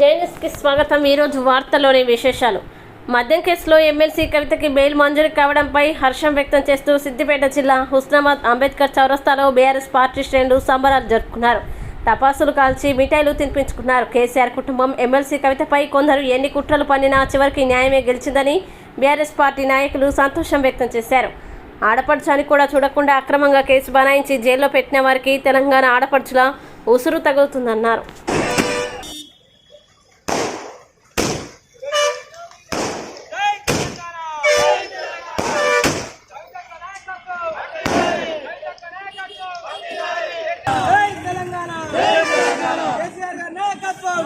జైనిస్కి స్వాగతం ఈరోజు వార్తల్లోని విశేషాలు. మద్యం కేసులో ఎమ్మెల్సీ కవితకి బెయిల్ మంజూరు కావడంపై హర్షం వ్యక్తం చేస్తూ సిద్దిపేట జిల్లా హుస్నాబాద్ అంబేద్కర్ చౌరస్తాలో బీఆర్ఎస్ పార్టీ శ్రేణులు సంబరాలు జరుపుకున్నారు. టపాసులు కాల్చి మిఠాయిలు తినిపించుకున్నారు. కేసీఆర్ కుటుంబం ఎమ్మెల్సీ కవితపై కొందరు ఎన్ని కుట్రలు పన్నినా చివరికి న్యాయమే గెలిచిందని బీఆర్ఎస్ పార్టీ నాయకులు సంతోషం వ్యక్తం చేశారు. ఆడపడుచని కూడా చూడకుండా అక్రమంగా కేసు బనాయించి జైల్లో పెట్టిన వారికి తెలంగాణ ఆడపడుచుల ఉసురు తగులుతుందన్నారు జై తెలంగాణ కేసీఆర్ గారి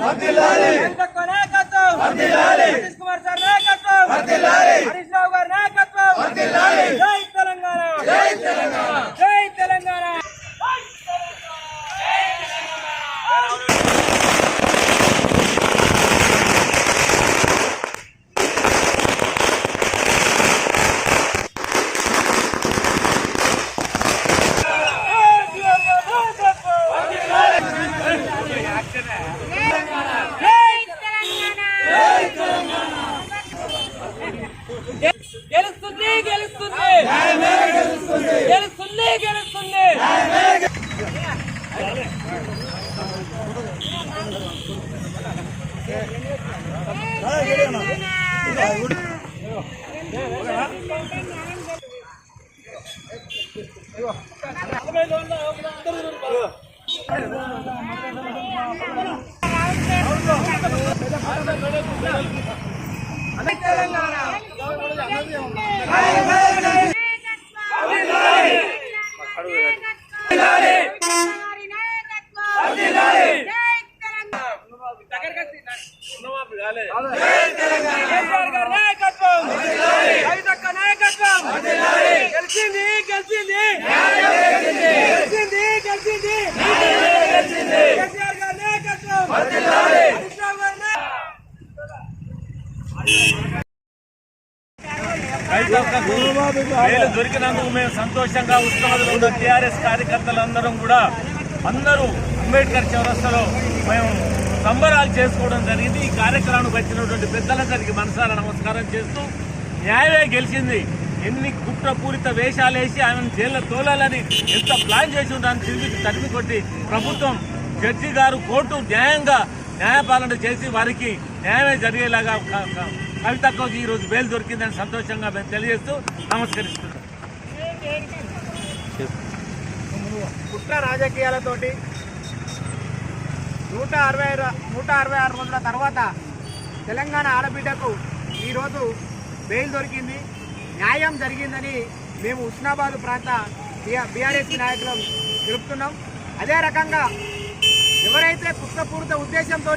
సతీష్ కుమార్ సార్ నాయకత్వం. హరీష్ రావు గారి నాయకత్వం జై తెలంగాణ జై తెలంగాణ జై తెలంగాణ గెలుస్తుంది గెలుస్తుంది. గెలుస్తుంది గెలుస్తుంది. తెలంగాణ. గారి నాయకత్వం కవితక్క నాయకత్వం గెలిచింది గెలిచింది గెలిచింది గెలిచింది కేసీఆర్ గారి నాయకత్వం హరీష్ రావు గారి నాయకత్వం రైతులకు వేలు దొరికినందుకు మేము సంతోషంగా ఉత్సవాలు ఉన్న. టీఆర్ఎస్ కార్యకర్తలందరం కూడా అందరూ అంబేద్కర్ చౌరస్తలో మేము సంబరాలు చేసుకోవడం జరిగింది. ఈ కార్యక్రమానికి వచ్చినటువంటి పెద్దలందరికీ మనసారా నమస్కారం చేస్తూ న్యాయమే గెలిచింది. ఎన్ని కుట్రపూరిత వేషాలు వేసి ఆమెను జైల్లో తోలాలని ఎంత ప్లాన్ చేసి ఉందని తిరిగి తరిమి కొట్టి ప్రభుత్వం జడ్జి గారు కోర్టు న్యాయంగా న్యాయపాలన చేసి వారికి న్యాయమే జరిగేలాగా కవితకు ఈ రోజు బెయిల్ దొరికిందని సంతోషంగా మేము తెలియజేస్తూ నమస్కరిస్తున్నాం. కుట్ర రాజకీయాలతోటి నూట అరవై నూట అరవై ఆరు రోజుల తర్వాత తెలంగాణ ఆడబిడ్డకు ఈరోజు బెయిల్ దొరికింది. న్యాయం జరిగిందని మేము ఉస్నాబాద్ ప్రాంత బీఆర్ఎస్ నాయకులం తెలుపుతున్నాం. అదే రకంగా ఎవరైతే కుట్రపూరిత ఉద్దేశంతో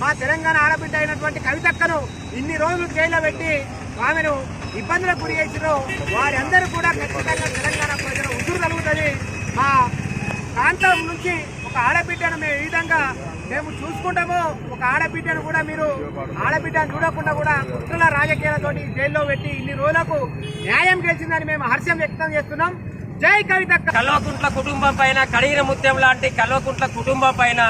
మా తెలంగాణ ఆడబిడ్డ అయినటువంటి కవితక్కను ఇన్ని రోజులు జైల్లో పెట్టి ఆమెను ఇబ్బందులకు గురి చేసిరో వారందరూ కూడా ఖచ్చితంగా తెలంగాణ ప్రజలు ఉసురు కలుగుతుంది మా ప్రాంతం నుంచి ఒక ఆడబిడ్డను మేము ఈ విధంగా మేము చూసుకుంటాము. ఒక ఆడబిడ్డను కూడా మీరు ఆడబిడ్డను చూడకుండా కూడా కుట్రల రాజకీయాలతో జైల్లో పెట్టి ఇన్ని రోజులకు న్యాయం గెలిచిందని మేము హర్షం వ్యక్తం చేస్తున్నాం. జై కవిత కల్వకుంట్ల కుటుంబం పైన కడిగిన ముత్యం లాంటి కల్వకుంట్ల కుటుంబం పైన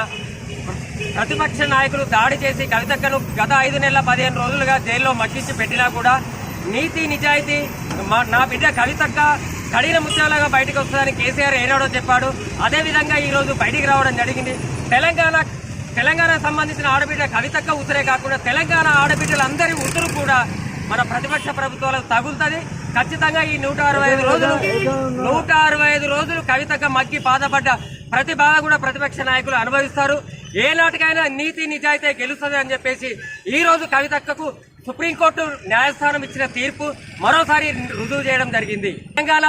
ప్రతిపక్ష నాయకులు దాడి చేసి కవితక్కను గత ఐదు నెలల పదిహేను రోజులుగా జైల్లో మట్టించి పెట్టినా కూడా నీతి నిజాయితీ మా- నా బిడ్డ కవితక్క కడిగిన ముత్యాలుగా బయటకు వస్తుందని కేసీఆర్ ఏనాడో చెప్పాడు. అదే విధంగా ఈ రోజు బయటికి రావడం జరిగింది. తెలంగాణ తెలంగాణ సంబంధించిన ఆడబిడ్డ కవితక్క ఉత్తరే కాకుండా తెలంగాణ ఆడబిడ్డలందరి ఉత్తరు కూడా మన ప్రతిపక్ష ప్రభుత్వాలకు తగులుతుంది. ఖచ్చితంగా ఈ నూట అరవై ఐదు రోజులు నూట అరవై ఐదు రోజులు కవితక్క మగ్గి బాధపడ్డ ప్రతి బాధ కూడా ప్రతిపక్ష నాయకులు అనుభవిస్తారు. ఏ నాటికైనా నీతి నిజాయితీ గెలుస్తుంది అని చెప్పేసి ఈ రోజు కవితక్కకు సుప్రీంకోర్టు న్యాయస్థానం ఇచ్చిన తీర్పు మరోసారి రుజువు చేయడం జరిగింది. తెలంగాణ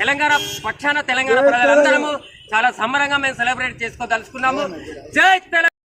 తెలంగాణ పక్షాన తెలంగాణ ప్రజలందరము చాలా సంబరంగా మేము సెలబ్రేట్ చేసుకోదలుచుకున్నాము. జై తెలంగాణ!